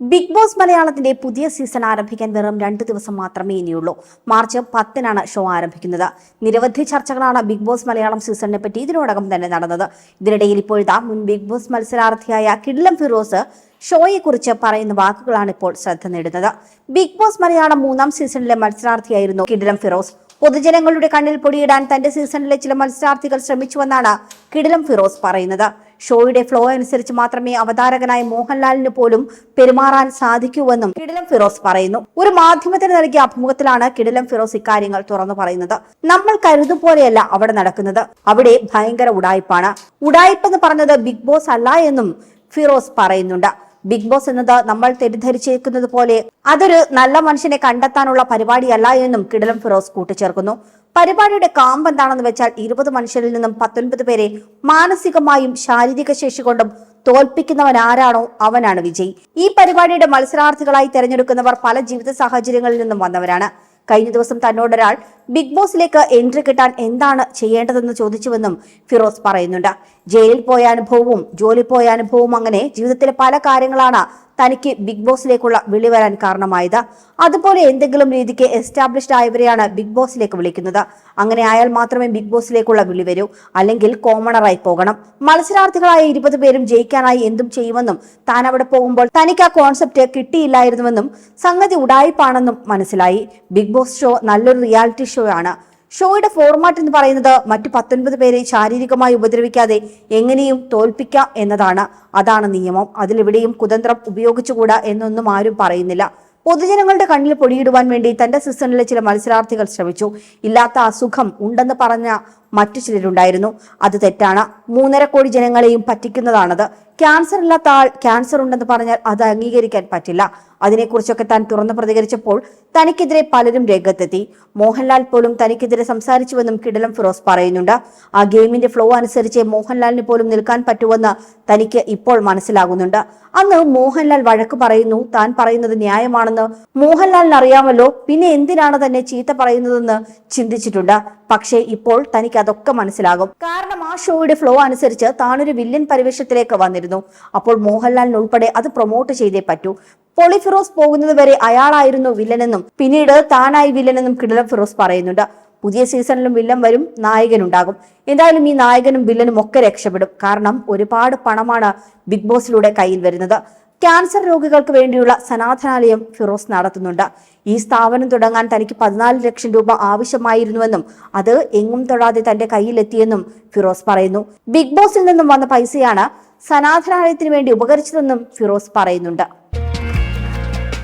Big boss മലയാളത്തിന്റെ പുതിയ season ആരംഭിക്കാൻ വെറും രണ്ട് ദിവസം മാത്രമേ ഇനിയുള്ളൂ. മാർച്ച് പത്തിനാണ് ഷോ ആരംഭിക്കുന്നത്. നിരവധി ചർച്ചകളാണ് ബിഗ് ബോസ് മലയാളം സീസണിനെ പറ്റി ഇതിനോടകം തന്നെ നടന്നത്. ഇതിനിടയിൽ ഇപ്പോഴത്തെ മുൻ ബിഗ് ബോസ് മത്സരാർത്ഥിയായ കിഡ്ലം ഫിറോസ് ഷോയെക്കുറിച്ച് പറയുന്ന വാക്കുകളാണ് ഇപ്പോൾ ശ്രദ്ധ നേടുന്നത്. ബിഗ് ബോസ് മലയാളം മൂന്നാം സീസണിലെ മത്സരാർത്ഥിയായിരുന്നു കിഡ്ലം ഫിറോസ്. പൊതുജനങ്ങളുടെ കണ്ണിൽ പൊടിയിടാൻ തന്റെ സീസണിലെ ചില മത്സരാർത്ഥികൾ ശ്രമിച്ചുവെന്നാണ് കിടിലം ഫിറോസ് പറയുന്നത്. ഷോയുടെ ഫ്ലോ അനുസരിച്ച് മാത്രമേ അവതാരകനായ മോഹൻലാലിന് പോലും പെരുമാറാൻ സാധിക്കൂവെന്നും കിടിലം ഫിറോസ് പറയുന്നു. ഒരു മാധ്യമത്തിന് നൽകിയ അഭിമുഖത്തിലാണ് കിടിലം ഫിറോസ് ഇക്കാര്യങ്ങൾ തുറന്നു പറയുന്നത്. നമ്മൾ കരുതും പോലെയല്ല അവിടെ നടക്കുന്നത്. അവിടെ ഭയങ്കര ഉടായ്പാണ്. ഉടായ്പെന്ന് പറഞ്ഞത് ബിഗ് ബോസ് അല്ല എന്നും ഫിറോസ് പറയുന്നുണ്ട്. ബിഗ് ബോസ് എന്നത് നമ്മൾ തെറ്റിദ്ധരിച്ചിരിക്കുന്നത് പോലെ അതൊരു നല്ല മനുഷ്യനെ കണ്ടെത്താനുള്ള പരിപാടിയല്ല എന്നും കിടലം ഫിറോസ് കൂട്ടിച്ചേർക്കുന്നു. പരിപാടിയുടെ കാമ്പ് എന്താണെന്ന് വെച്ചാൽ ഇരുപത് മനുഷ്യരിൽ നിന്നും പത്തൊൻപത് പേരെ മാനസികമായും ശാരീരിക ശേഷി കൊണ്ടും തോൽപ്പിക്കുന്നവൻ ആരാണോ അവനാണ് വിജയ്. ഈ പരിപാടിയുടെ മത്സരാർത്ഥികളായി തെരഞ്ഞെടുക്കുന്നവർ പല ജീവിത സാഹചര്യങ്ങളിൽ നിന്നും വന്നവരാണ്. കഴിഞ്ഞ ദിവസം തന്നോടൊരാൾ ബിഗ് ബോസിലേക്ക് എൻട്രി കിട്ടാൻ എന്താണ് ചെയ്യേണ്ടതെന്ന് ചോദിച്ചുവെന്നും ഫിറോസ് പറയുന്നുണ്ട്. ജയിലിൽ പോയ അനുഭവവും ജോലി പോയ അനുഭവവും അങ്ങനെ ജീവിതത്തിലെ പല കാര്യങ്ങളാണ് തനിക്ക് ബിഗ് ബോസിലേക്കുള്ള വിളി വരാൻ കാരണമായത്. അതുപോലെ എന്തെങ്കിലും രീതിക്ക് എസ്റ്റാബ്ലിഷ്ഡ് ആയവരെയാണ് ബിഗ് ബോസിലേക്ക് വിളിക്കുന്നത്. അങ്ങനെ ആയാൽ മാത്രമേ ബിഗ് ബോസിലേക്കുള്ള വിളി വരൂ. അല്ലെങ്കിൽ കോമണറായി പോകണം. മത്സരാർത്ഥികളായ ഇരുപത് പേരും ജയിക്കാനായി എന്തും ചെയ്യുമെന്നും താൻ അവിടെ പോകുമ്പോൾ തനിക്ക് ആ കോൺസെപ്റ്റ് കിട്ടിയില്ലായിരുന്നുവെന്നും സംഗതി ഉടായിപ്പാണെന്നും മനസ്സിലായി. ബിഗ് ബോസ് ഷോ നല്ലൊരു റിയാലിറ്റി ഷോ ആണ്. ഷോയുടെ ഫോർമാറ്റ് എന്ന് പറയുന്നത് മറ്റു പത്തൊൻപത് പേരെ ശാരീരികമായി ഉപദ്രവിക്കാതെ എങ്ങനെയും തോൽപ്പിക്കാം എന്നതാണ്. അതാണ് നിയമം. അതിലെവിടെയും കുതന്ത്രം ഉപയോഗിച്ചുകൂടാ എന്നൊന്നും ആരും പറയുന്നില്ല. പൊതുജനങ്ങളുടെ കണ്ണിൽ പൊടിയിടുവാൻ വേണ്ടി തന്റെ സീസണിലെ ചില മത്സരാർത്ഥികൾ ശ്രമിച്ചു. ഇല്ലാത്ത അസുഖം ഉണ്ടെന്ന് പറഞ്ഞ മറ്റു ചിലരുണ്ടായിരുന്നു. അത് തെറ്റാണ്. മൂന്നര കോടി ജനങ്ങളെയും പറ്റിക്കുന്നതാണത്. ക്യാൻസർ ഇല്ലാത്ത ആൾ ക്യാൻസർ ഉണ്ടെന്ന് പറഞ്ഞാൽ അത് അംഗീകരിക്കാൻ പറ്റില്ല. അതിനെക്കുറിച്ചൊക്കെ താൻ തുറന്നു പ്രതികരിച്ചപ്പോൾ തനിക്കെതിരെ പലരും രംഗത്തെത്തി. മോഹൻലാൽ പോലും തനിക്കെതിരെ സംസാരിച്ചുവെന്നും കിടലം ഫിറോസ് പറയുന്നുണ്ട്. ആ ഗെയിമിന്റെ ഫ്ലോ അനുസരിച്ച് മോഹൻലാലിന് പോലും നിൽക്കാൻ പറ്റുമെന്ന് തനിക്ക് ഇപ്പോൾ മനസ്സിലാകുന്നുണ്ട്. അന്ന് മോഹൻലാൽ വഴക്ക് പറയുന്നു താൻ പറയുന്നത് ന്യായമാണെന്ന് മോഹൻലാലിന് അറിയാമല്ലോ. പിന്നെ എന്തിനാണ് തന്നെ ചീത്ത പറയുന്നതെന്ന് ചിന്തിച്ചിട്ടുണ്ട്. പക്ഷേ ഇപ്പോൾ തനിക്ക് അതൊക്കെ മനസ്സിലാകും. കാരണം ആ ഷോയുടെ ഫ്ലോ അനുസരിച്ച് താനൊരു വില്ലൻ പരിവേഷത്തിലേക്ക് വന്നിരുന്നു. അപ്പോൾ മോഹൻലാലിന് ഉൾപ്പെടെ അത് പ്രൊമോട്ട് ചെയ്തേ പറ്റൂ. പോളി ഫിറോസ് പോകുന്നത് വരെ അയാളായിരുന്നു വില്ലനെന്നും പിന്നീട് താനായി വില്ലനെന്നും കിടിലം ഫിറോസ് പറയുന്നുണ്ട്. പുതിയ സീസണിലും വില്ലൻ വരും നായകനുണ്ടാകും. എന്തായാലും ഈ നായകനും വില്ലനും ഒക്കെ രക്ഷപ്പെടും. കാരണം ഒരുപാട് പണമാണ് ബിഗ് ബോസിലൂടെ കയ്യിൽ വരുന്നത്. ക്യാൻസർ രോഗികൾക്ക് വേണ്ടിയുള്ള സനാതനാലയം ഫിറോസ് നടത്തുന്നുണ്ട്. ഈ സ്ഥാപനം തുടങ്ങാൻ തനിക്ക് പതിനാല് ലക്ഷം രൂപ ആവശ്യമായിരുന്നുവെന്നും അത് എങ്ങും തൊടാതെ തന്റെ കയ്യിലെത്തിയെന്നും ഫിറോസ് പറയുന്നു. ബിഗ് ബോസിൽ നിന്നും വന്ന പൈസയാണ് സനാതനാലയത്തിന് വേണ്ടി ഉപകരിച്ചതെന്നും ഫിറോസ് പറയുന്നുണ്ട്.